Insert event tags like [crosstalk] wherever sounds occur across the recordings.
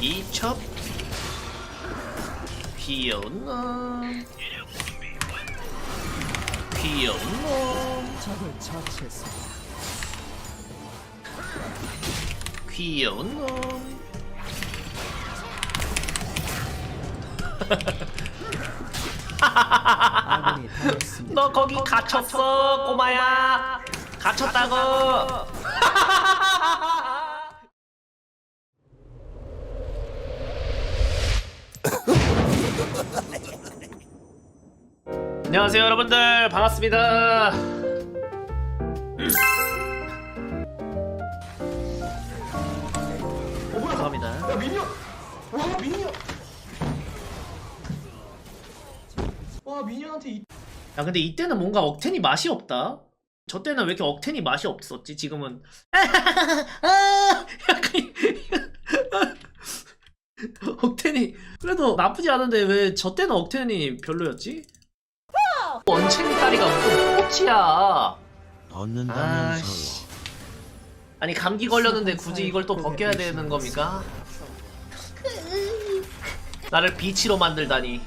이첩? 귀여운 놈. 귀여운 놈. 적을 처치했습니다. 귀여운 놈. 아군이 [laughs] 당했습니다. 너 거기 갇혔어 꼬마야. 갇혔다고 안녕하세요 여러분들 반갑습니다 어 뭐야? 감사합니다 야 미니언! 와 미니언! 와 미니언한테 이... 야 근데 이때는 뭔가 억텐이 맛이 없다. 저 때는 왜 이렇게 억텐이 맛이 없었지? 지금은 [laughs] 아, 약간 [laughs] 억텐이 그래도 나쁘지 않은데 왜 저 때는 억텐이 별로였지? 원챙이 다리가 무슨 꽃이야? 얻는다면서 아이씨. 아니 감기 걸렸는데 굳이 이걸 또 벗겨야 되는 겁니까? 나를 비치로 만들다니.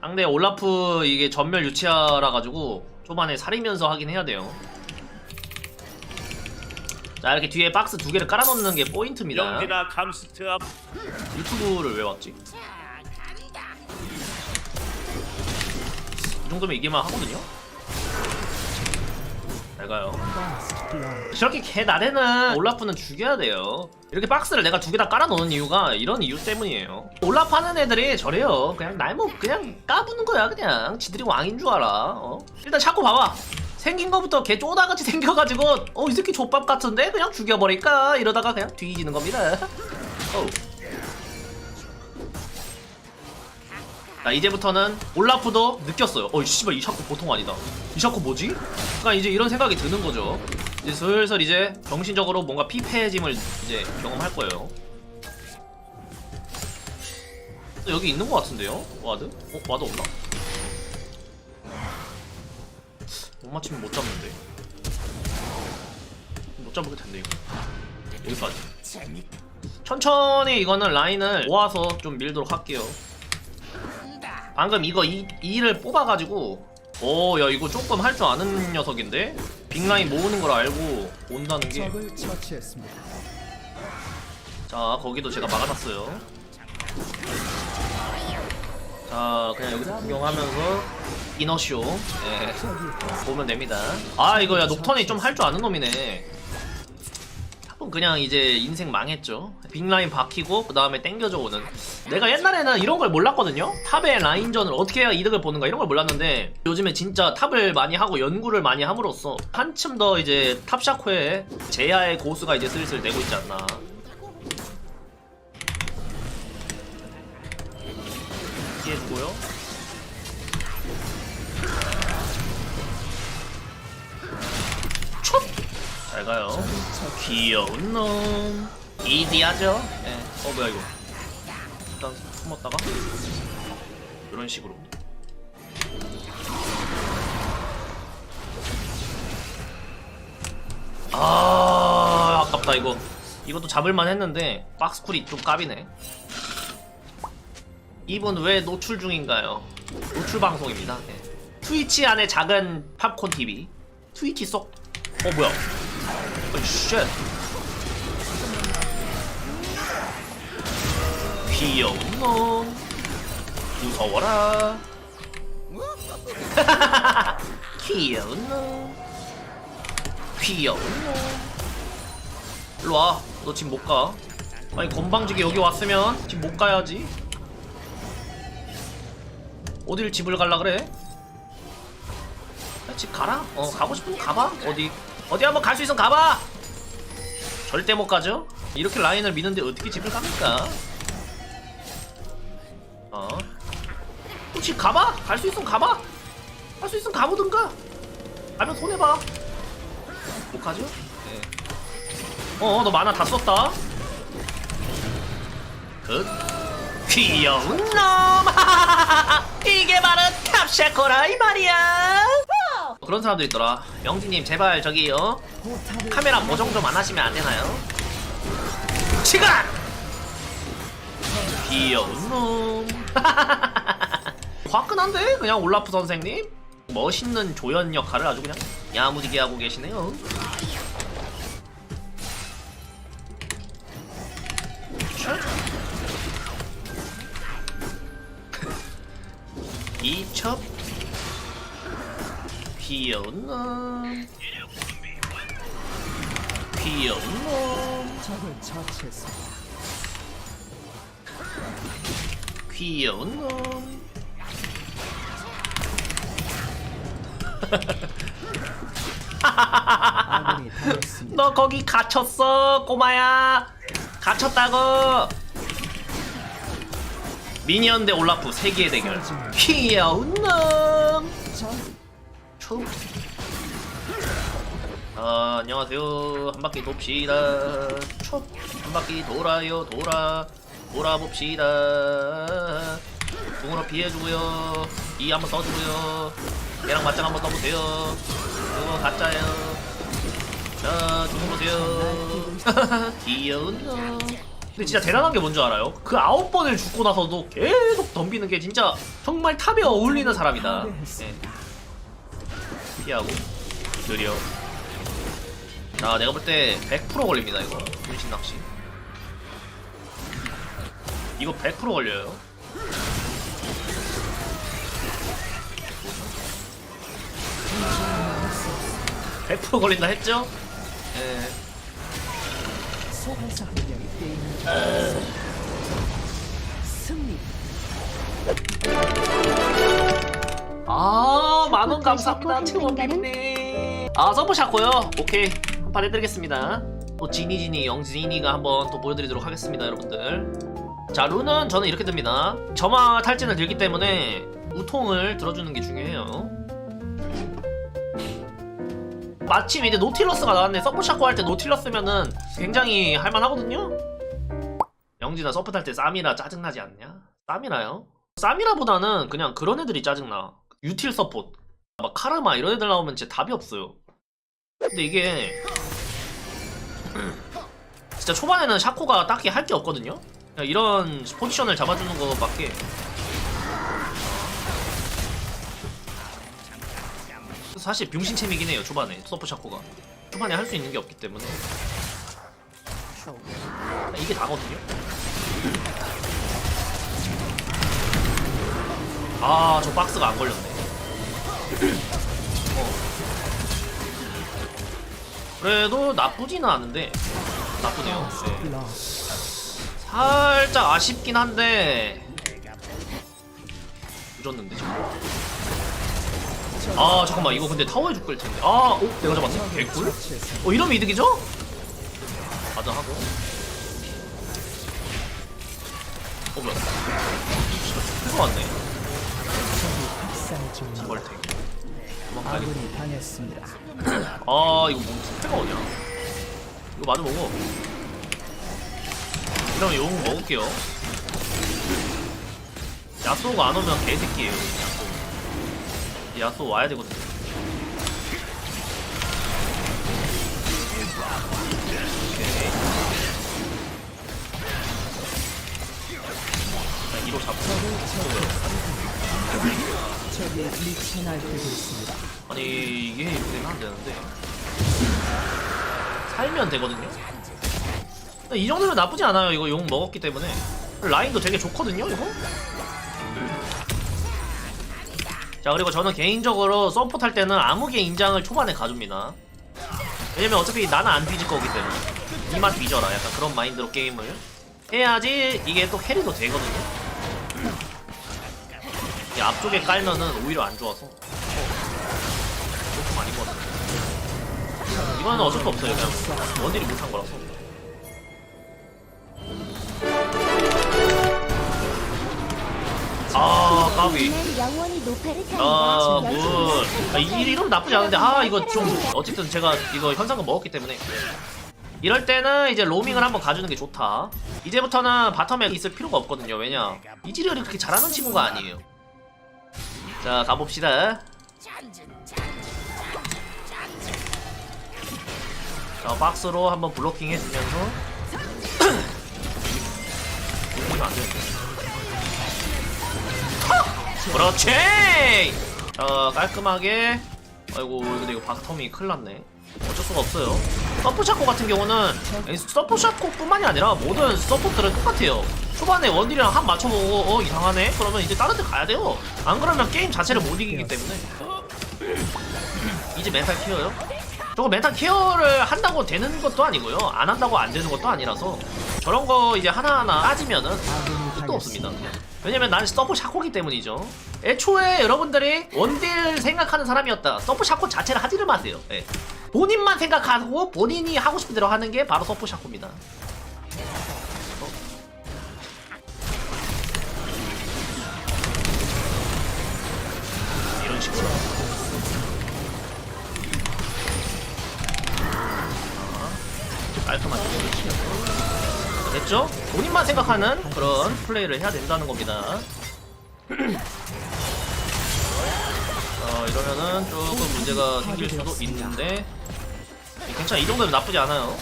상대 올라프 이게 전멸 유치하라 가지고 초반에 살이면서 하긴 해야 돼요. 자 이렇게 뒤에 박스 두 개를 깔아놓는 게 포인트입니다. 영진아 감스트 앞 유튜브를 왜 왔지? 이 정도면 이기만 하거든요. 잘 가요. 저렇게 개 나대는 올라프는 죽여야 돼요. 이렇게 박스를 내가 두 개 다 깔아놓는 이유가 이런 이유 때문이에요. 올라프 하는 애들이 저래요. 그냥 날뭐 그냥 까부는 거야 그냥. 지들이 왕인 줄 알아. 어? 일단 자꾸 봐봐. 생긴 거부터 개 쪼다같이 생겨가지고 어 이 새끼 족밥 같은데 그냥 죽여버릴까 이러다가 그냥 뒤지는 겁니다. [laughs] 어우. 자 이제부터는 올라프도 느꼈어요. 어이 씨발 이 샤코 보통 아니다. 이 샤코 뭐지? 그러니까 이제 이런 생각이 드는 거죠. 이제 슬슬 이제 정신적으로 뭔가 피폐해짐을 이제 경험할 거예요. 또 여기 있는 것 같은데요? 와드? 어? 와드 없나? 못 맞추면 못 잡는데. 못 잡을 텐데 이거. 여기까지. 천천히 이거는 라인을 모아서 좀 밀도록 할게요. 방금 이거 이, 이를 뽑아가지고 오 야 이거 조금 할 줄 아는 녀석인데? 빅라인 모으는 걸 알고 온다는 게. 처치했습니다. 자 거기도 제가 막아놨어요. 자 그냥 여기서 구경하면서 이너쇼 예, 보면 됩니다. 아 이거 야 녹턴이 좀 할 줄 아는 놈이네 그냥 이제 인생 망했죠 빅라인 박히고 그 다음에 땡겨져 오는 내가 옛날에는 이런 걸 몰랐거든요 탑의 라인전을 어떻게 해야 이득을 보는가 이런 걸 몰랐는데 요즘에 진짜 탑을 많이 하고 연구를 많이 함으로써 한층 더 이제 탑샤코에 제야의 고수가 이제 슬슬 되고 있지 않나 피해주고요. 촉! 잘 가요. 귀여운 놈. 이디하죠? 예. 어, 뭐야, 이거. 일단 숨었다가. 이런 식으로. 아, 아깝다, 이거. 이것도 잡을만 했는데, 박스쿨이 좀 까비네. 이분 왜 노출 중인가요? 노출 방송입니다. 네. 트위치 안에 작은 팝콘 TV. 트위치 속. 어 뭐야? 어이 쉣. 귀여운 놈. 무서워라. 귀여운 놈. 귀여운 놈. 일로 와. 너 지금 못 가. 아니 건방지게 여기 왔으면 지금 못 가야지. 어딜 집을 갈라 그래? 야, 집 가라. 어 가고 싶으면 가봐. 어디 어디 한번 갈 수 있으면 가봐. 절대 못 가죠. 이렇게 라인을 미는데 어떻게 집을 갑니까? 어. 집 가봐. 갈 수 있으면 가봐. 갈 수 있으면 가보든가. 가면 손해 봐. 못 가죠? 네. 어, 너 만화 다 썼다. 굿. 귀여운 놈! [laughs] 이게 바로 탑샤코라 이 말이야! 그런 사람들 있더라 영진님 제발 저기 어 카메라 보정 좀 안 하시면 안 되나요? 시간! 귀여운 놈. [laughs] 화끈한데? 그냥 올라프 선생님? 멋있는 조연 역할을 아주 그냥 야무지게 하고 계시네요. 샷. 이첩 귀여운 놈. 귀여운 놈. 적을 처치했습니다. 귀여운 놈. 아군이 당했습니다. 너 거기 갇혔어 꼬마야. 갇혔다고. 미니언 대 올라프 세계의 대결. 귀여운 놈. 저 초. 아, 안녕하세요. 한 바퀴 돕시다. 촉. 한 바퀴 돌아요, 돌아. 돌아봅시다. 궁으로 피해주고요. 이 한번 써주고요. 얘랑 맞짱 한번 써보세요. 그거 가짜예요. 자, 죽어보세요. [laughs] 귀여운 놈. 근데 진짜 대단한 게 뭔지 알아요? 그 아홉 번을 죽고 나서도 계속 덤비는 게 진짜 정말 탑에 어울리는 사람이다. 예. 피하고 느려 자 내가 볼 때 100% 걸립니다 이거 분신 낚시 이거 100% 걸려요 (100% 걸린다 했죠? 예. 승리. 아, 만원 감사합니다. 최원빈님. 아, 서브샷고요. 오케이. 한 판 해드리겠습니다. 또 지니 지니 영지니가 한번 또 보여드리도록 하겠습니다, 여러분들. 자, 룬은 저는 이렇게 듭니다. 점화 탈진을 들기 때문에 우통을 들어주는 게 중요해요. 마침 이제 노틸러스가 나왔네. 서브샷고 할 때 노틸러스면은 굉장히 할만하거든요. 영진아 서프 탈때 쌈이라 짜증나지 않냐? 쌈이라요? 쌈이라보다는 그냥 그런 애들이 짜증나. 유틸 서폿, 막 카르마 이런 애들 나오면 진짜 답이 없어요. 근데 이게 진짜 초반에는 샤코가 딱히 할 게 없거든요. 이런 포지션을 잡아주는 거밖에. 사실 병신챔이긴 해요 초반에 서프 샤코가 초반에 할 수 있는 게 없기 때문에 이게 다거든요. 아, 저 박스가 안 걸렸네. 어. 그래도 나쁘지는 않은데 나쁘네요. 네. 살짝 아쉽긴 한데 늦었는데 지금. 아 잠깐만 이거 근데 타워에 죽을 텐데. 아, 어 내가 잡았네. 개꿀. 어 이러면 이득이죠? 가자 하고. 어 뭐야? 큰거 같네. 중입니다. 벌탱. 도망가야겠다. 아군이 당했습니다. 아 이거 뭔 스페가 어디야? 이거 마저 먹어. 이러면 용 먹을게요. 야쏘가 안 오면 개새끼예요. 야쏘. 야쏘 와야 되거든. 2로 잡고. 적이 미쳐 날뛰고 있습니다. 아니 이게 이렇게 되면 안 되는데. 살면 되거든요? 이 정도면 나쁘지 않아요. 이거 용 먹었기 때문에. 라인도 되게 좋거든요 이거? 자 그리고 저는 개인적으로 서포트 할 때는 아무개 인장을 초반에 가줍니다. 왜냐면 어차피 나는 안 뒤질 거기 때문에. 이만 뒤져라. 약간 그런 마인드로 게임을 해야지 이게 또 캐리도 되거든요? 이 앞쪽에 깔면은 오히려 안 좋아서 조금 아닌 것 같아요. 이거는 어쩔 수 없어요. 그냥 원딜이 못한 거라서. 아, 까비. 타는 아. 아, 이, 이러면 나쁘지 않은데, 아, 이거 좀, 어쨌든 제가 이거 현상금 먹었기 때문에. 이럴 때는 이제 로밍을 한번 가주는 게 좋다. 이제부터는 바텀에 있을 필요가 없거든요. 왜냐. 이지리얼이 그렇게 잘하는 친구가 아니에요. 자 가봅시다. 자 박스로 한번 블로킹 해주면서. [clears throat] 그렇지! 자 깔끔하게. 아이고 근데 이거 박텀이 큰일났네. 어쩔 수가 없어요. 서포샷코 같은 경우는 서포샷코 뿐만이 아니라 모든 서포트를 똑같아요. 초반에 원딜이랑 한 맞춰보고 어 이상하네? 그러면 이제 다른 데 가야 돼요. 안 그러면 게임 자체를 못 이기기 때문에. 이제 멘탈 케어요? 저거 멘탈 케어를 한다고 되는 것도 아니고요. 안 한다고 안 되는 것도 아니라서. 저런 거 이제 하나하나 따지면은 끝도 없습니다. 왜냐면 나는 서포 샤코기 때문이죠. 애초에 여러분들이 원딜 생각하는 사람이었다. 서포 샤코 자체를 하지를 마세요. 예. 본인만 생각하고 본인이 하고 싶은 대로 하는 게 바로 서포 샤코입니다 본인만 생각하는 그런 플레이를 해야 된다는 겁니다. [clears throat] 어, 이러면은 조금 문제가 생길 수도 있는데 괜찮아 이 정도면 나쁘지 않아요.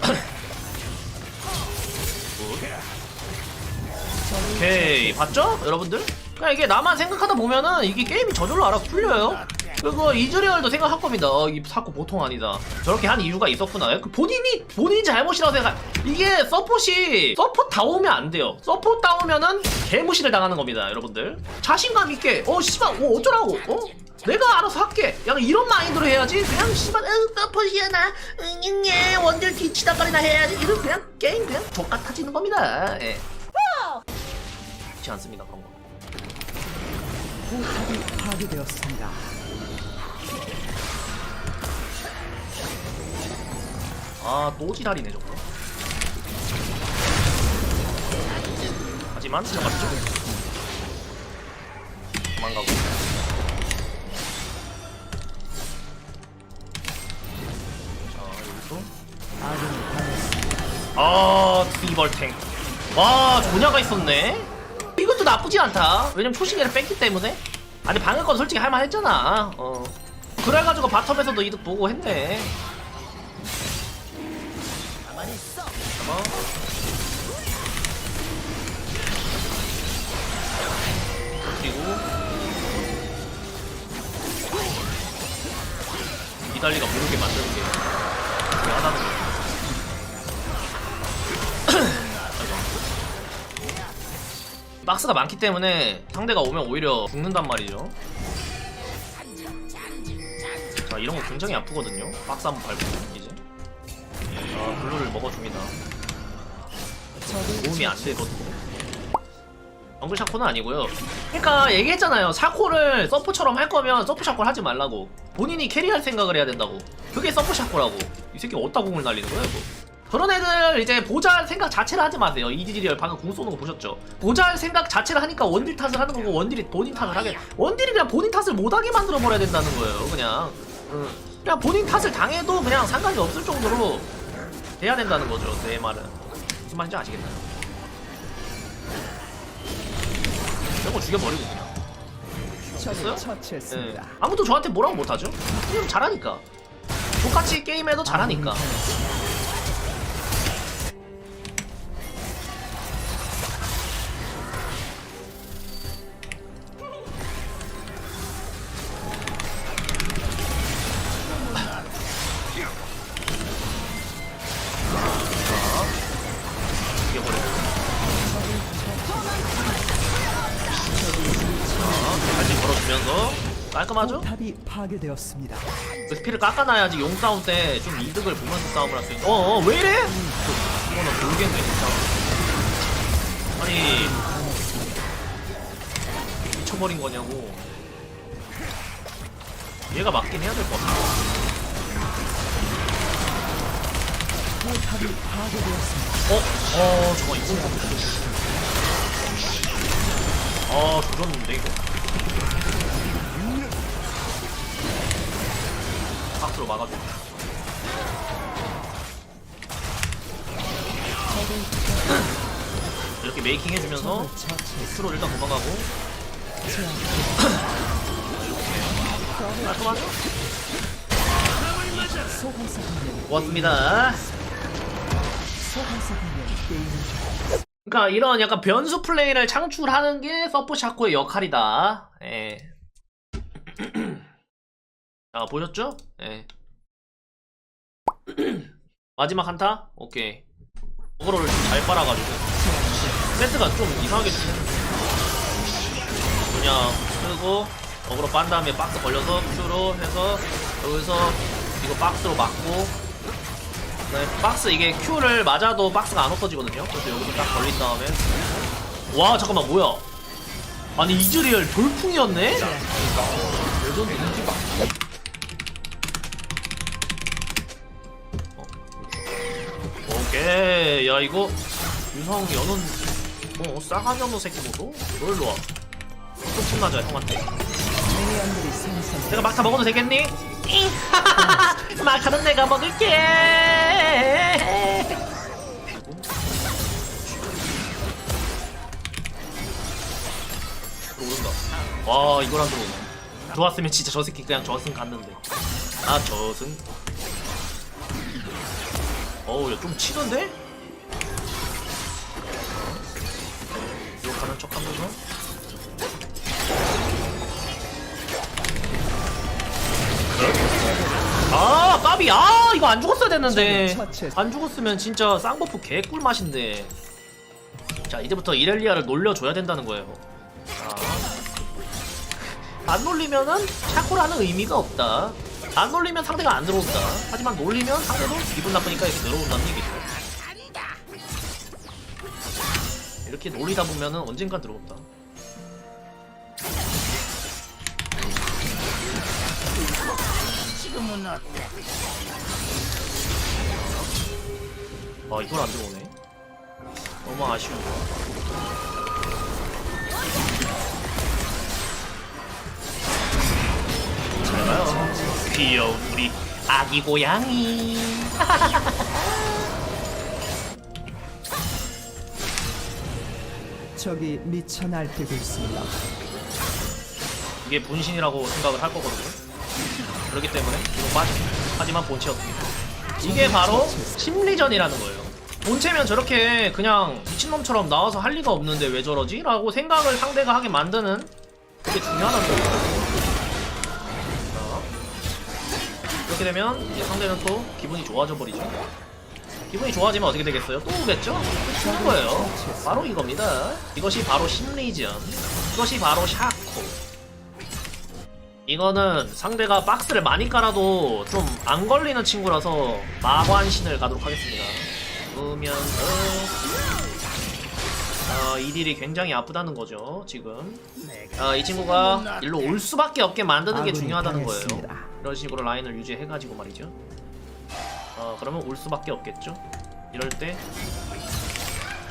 굿. [clears throat] 오케이 봤죠? 여러분들? 그냥 이게 나만 생각하다 보면은 이게 게임이 저절로 알아 풀려요. 그리고 이즈리얼도 생각할 겁니다. 어, 이 사코 보통 아니다. 저렇게 한 이유가 있었구나. 그 본인이 본인 잘못이라고 생각. 이게 서폿이 서폿 다 오면 안 돼요. 서폿 다 오면은 개무시를 당하는 겁니다, 여러분들. 자신감 있게. 어 씨발, 어 어쩌라고? 어? 내가 알아서 할게. 약간 이런 마인드로 해야지. 그냥 씨발, 응 서폿이야 나. 응응 예 원딜 뒤치다거리나 해야지. 이런 그냥 게임 그냥 족같아지는 겁니다. 예. 그렇지 않습니다, 그런 거. 포탑이 파괴되었습니다. 아, 또 지랄이네, 저거. 하지만, 지나갔죠? 도망가고. 자, 여기서. 아, 디벌탱. 와, 조냐가 있었네? 이것도 나쁘지 않다. 왜냐면 초시계를 뺐기 때문에. 아니, 방금 건 솔직히 할만 했잖아. 어. 그래가지고 바텀에서도 이득 보고 했네. 잠깐만. 그리고 이달리가 모르게 만드는 게 중요하다는 거. [clears throat] 박스가 많기 때문에 상대가 오면 오히려 죽는단 말이죠. 자 이런 거 굉장히 아프거든요. 박스 한번 밟으면 이제. 자 블루를 먹어줍니다. 도움이 안 되거든요. 정글 샤코는 아니고요. 그러니까 얘기했잖아요. 샤코를 서프처럼 할 거면 서프 샤코를 하지 말라고. 본인이 캐리할 생각을 해야 된다고. 그게 서프 샤코라고. 이 새끼 어디다 공을 날리는 거야 이거. 그런 애들 이제 보잘 생각 자체를 하지 마세요. 이지리얼 방금 공 쏘는 거 보셨죠? 보잘 생각 자체를 하니까 원딜 탓을 하는 거고 원딜이 본인 탓을 하게 원딜이 그냥 본인 탓을 못하게 만들어 버려야 된다는 거예요. 그냥 응. 그냥 본인 탓을 당해도 그냥 상관이 없을 정도로 돼야 된다는 거죠. 내 말은 무슨 말인지 아시겠나요? 이런 거 죽여버리고 그냥. 적을 예. 처치했습니다. 아무도 저한테 뭐라고 못하죠? 그냥 잘하니까. 똑같이 게임해도 잘하니까. 파괴되었습니다. 그 스피를 깎아놔야지 용 싸움 때 좀 이득을 보면서 싸움을 할 수 있어. 어어 왜 이래? 어나 모르겠네 진짜. 아니 미쳐버린 거냐고. 얘가 맞긴 해야 될 것 같아. 포탑이 파괴되었습니다. 어? 어 저거 이거 아 조졌는데 이거 박스로 막아줘 이렇게 메이킹 해주면서. 스로 일단 도망가고 깔끔하죠? 고맙습니다. 그러니까 이런 약간 변수 플레이를 창출하는 게 서포 샤코의 역할이다. 예. [clears throat] 자 보셨죠? 예. [clears throat] 마지막 한타? 오케이. 어그로를 좀 잘 빨아가지고 세트가 좀 이상하게. 그냥 쓰고 어그로 빤 다음에 박스 걸려서 큐로 해서 여기서 이거 박스로 맞고 네, 박스 이게 Q를 맞아도 박스가 안 없어지거든요. 그래서 여기서 딱 걸린 다음에 와 잠깐만 뭐야? 아니 이즈리얼 돌풍이었네? 레전드 인지 박. 오케이 야 이거 유성 여는 어 싸가지 없는 새끼 뭐도? 너 일로 와. 좀 신나자 형한테. 내가 막타 먹어도 되겠니? 잉! [laughs] 막타는 내가 먹을게. 들어온다. 와 이걸 안 들어오네. 들어왔으면 진짜 저 새끼 그냥 저승 갔는데. 아 저승. 어우 야좀 치던데? 이거 가는 척 하면서. 아 까비 아 이거 안 죽었어야 됐는데 안 죽었으면 진짜 쌍버프 개꿀 맛인데 자 이제부터 이렐리아를 놀려줘야 된다는 거예요 자. 안 놀리면은 샤코라는 의미가 없다 안 놀리면 상대가 안 들어온다. 하지만 놀리면 상대도 기분 나쁘니까 이렇게 들어온다는 얘기죠. 이렇게 놀리다 보면은 언젠간 들어온다. 지금은 어때? 아 이걸 안 들어오네. 너무 아쉬운 잘 가요 귀여운 우리 아기 고양이. [laughs] 적이 미쳐 날뛰고 있습니다. 이게 분신이라고 생각을 할 거거든요. 그렇기 때문에 이거 빠져. 하지만 본체 어떻게 이게 바로 심리전이라는 거예요. 본체면 저렇게 그냥 미친놈처럼 나와서 할 리가 없는데 왜 저러지? 라고 생각을 상대가 하게 만드는 그게 중요하다는 거예요 이렇게 되면 이제 상대는 또 기분이 좋아져 버리죠 기분이 좋아지면 어떻게 되겠어요? 또 오겠죠? 그런 거예요 바로 이겁니다 이것이 바로 심리전 이것이 바로 샤코 이거는 상대가 박스를 많이 깔아도 좀 안 걸리는 친구라서 마관신을 가도록 하겠습니다. 보면서 어, 이 딜이 굉장히 아프다는 거죠 지금. 어, 이 친구가 일로 올 수밖에 없게 만드는 게 중요하다는 거예요. 이런 식으로 라인을 유지해가지고 말이죠. 어, 그러면 올 수밖에 없겠죠. 이럴 때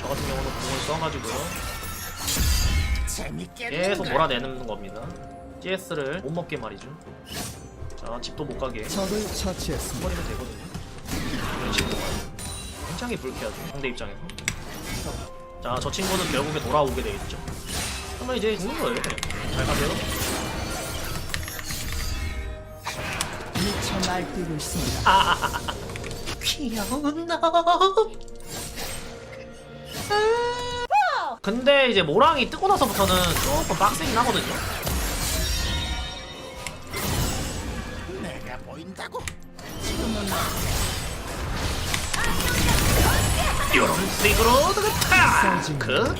저 같은 경우는 공을 써가지고요. 계속 몰아내는 겁니다. CS를 못 먹게 말이죠. 자, 집도 못 가게. 적을 처치했습니다. 버리면 되거든요. 이런 식으로. 굉장히 불쾌하죠. 상대 입장에서. 자, 저 친구는 결국에 돌아오게 되겠죠. 그러면 이제 죽는 거예요, 그냥. 잘 가세요. 미쳐 날뛰고 있습니다. 아, 귀여운 너. 근데 이제 모랑이 뜨고 나서부터는 조금 빡세긴 하거든요. 내가 보인다고? 지금은? 이런 식으로 타크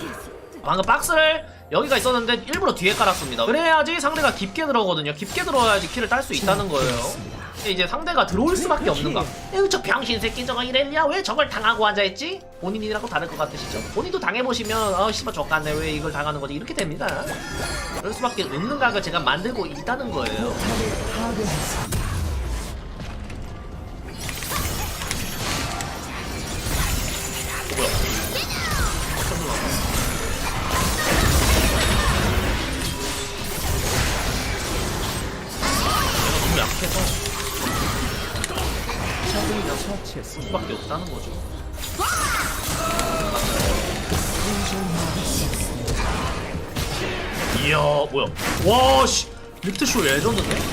방금 박스를 여기가 있었는데 일부러 뒤에 깔았습니다. 그래야지 상대가 깊게 들어오거든요. 깊게 들어와야지 킬을 딸수 있다는 거예요. 이제 상대가 들어올 수밖에 없는가 에휴 저 병신 새끼 저거 이랬냐? 왜 저걸 당하고 앉아있지? 본인이라고 다를 것 같으시죠? 본인도 당해보시면 아 씨발 족같네. 왜 이걸 당하는 거지? 이렇게 됩니다. 그럴 수밖에 없는 각을 제가 만들고 있다는 거예요 처치했습니다. 수밖에 없다는 거죠. 이야 뭐야 와씨 릭트쇼 레전드네 미쳐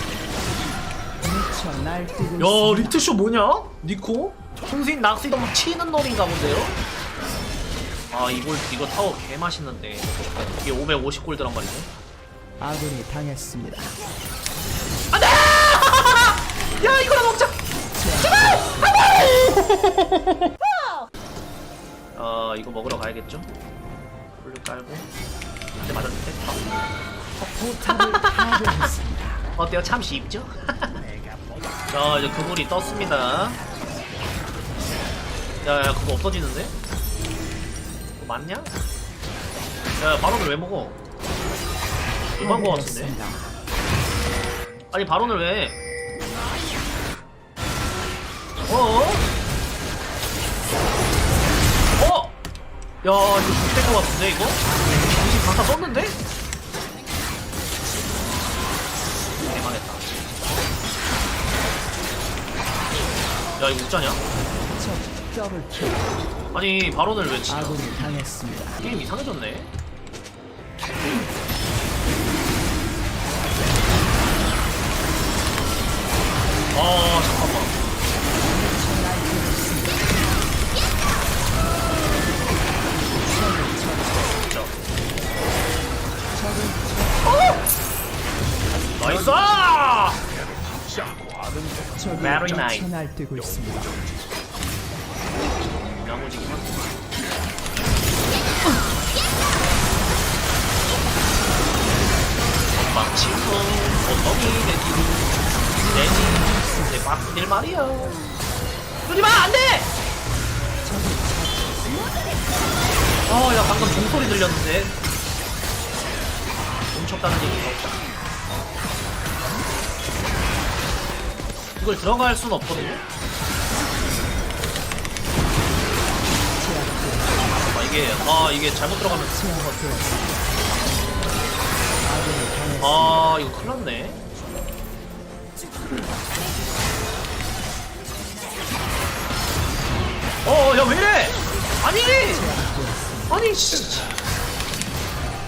저 날뛰고 야 있습니다. 리트쇼 뭐냐? 니코? 송신 낚시도 막 치는 놈인가 본데요? 아 이걸 이거 타워 개 맛있는데 이게 550 골드란 말이죠 아군이 당했습니다. 안돼! [laughs] 야 이거나 먹자! 아 이거 먹으러 가야겠죠? 훌류 깔고 한대 맞았는데? 파괴했습니다. 어때요? 참 쉽죠? [laughs] 자 이제 그물이 떴습니다 야 야 그거 없어지는데? 그거 맞냐? 야 바론을 왜 먹어? 그만 거 같은데? 아니 바론을 왜? 어? 어? 야 이거 죽될 것 같은데 이거? 정신 강타 썼는데? 대망했다 야 이거 웃자냐? 아니 바론을 왜 치냐 아군이 당했습니다. 게임 이상해졌네 쳐 날뛰고 있습니다. 야무지기만. 막치고 엉덩이 내기로 내지 내 박스들 말이야. 쏘지마 안돼! 어, 야 방금 종소리 들렸는데. 이걸 들어갈 순 없거든요. 아 이게 아 이게 잘못 들어가면 제압되었습니다. 아군이 당했습니다. 아 이거 큰일 났네 어 야 왜 이래 아니 아니 씨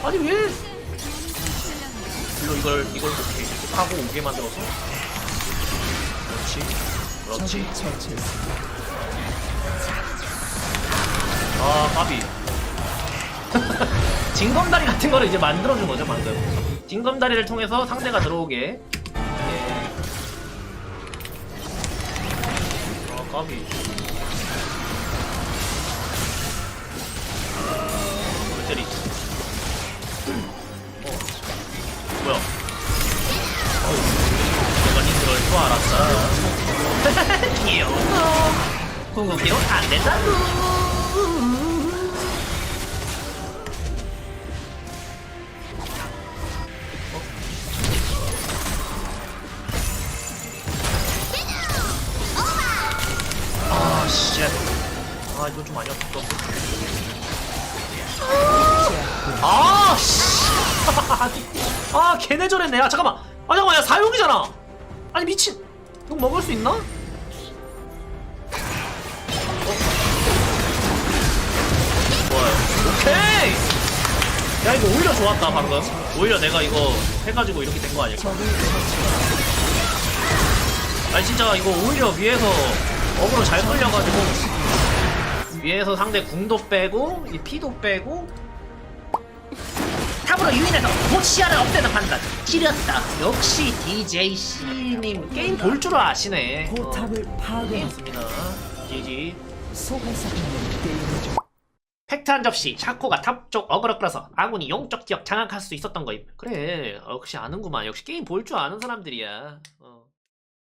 아니 왜 이거 이걸 이걸 이렇게 하고 오게 만들어서 그렇지. 그렇지. 아 까비. [laughs] 징검다리 같은 거를 이제 만들어준 거죠 방금. 징검다리를 통해서 상대가 들어오게. 예. 아 까비 이거 먹을 수 있나? 어? 좋아요. 오케이! 야, 이거 오히려 좋았다, 방금. 오히려 내가 이거 해가지고 이렇게 된 거 아닐까? 아니 진짜 이거 오히려 위에서 어그로 잘 끌려가지고 위에서 상대 궁도 빼고 이 피도 빼고 탑으로 유인해서 보시아를 없애는 판단 지렸다. 역시 DJC님 게임 볼 줄 아시네. 어, 포탑을 파괴했습니다. GG 소환사는 게임을 좀 팩트 한 접시. 샤코가 탑 쪽 어그로 끌어서 아군이 용적 지역 장악할 수 있었던 거임. 그래 역시 아는구만. 역시 게임 볼 줄 아는 사람들이야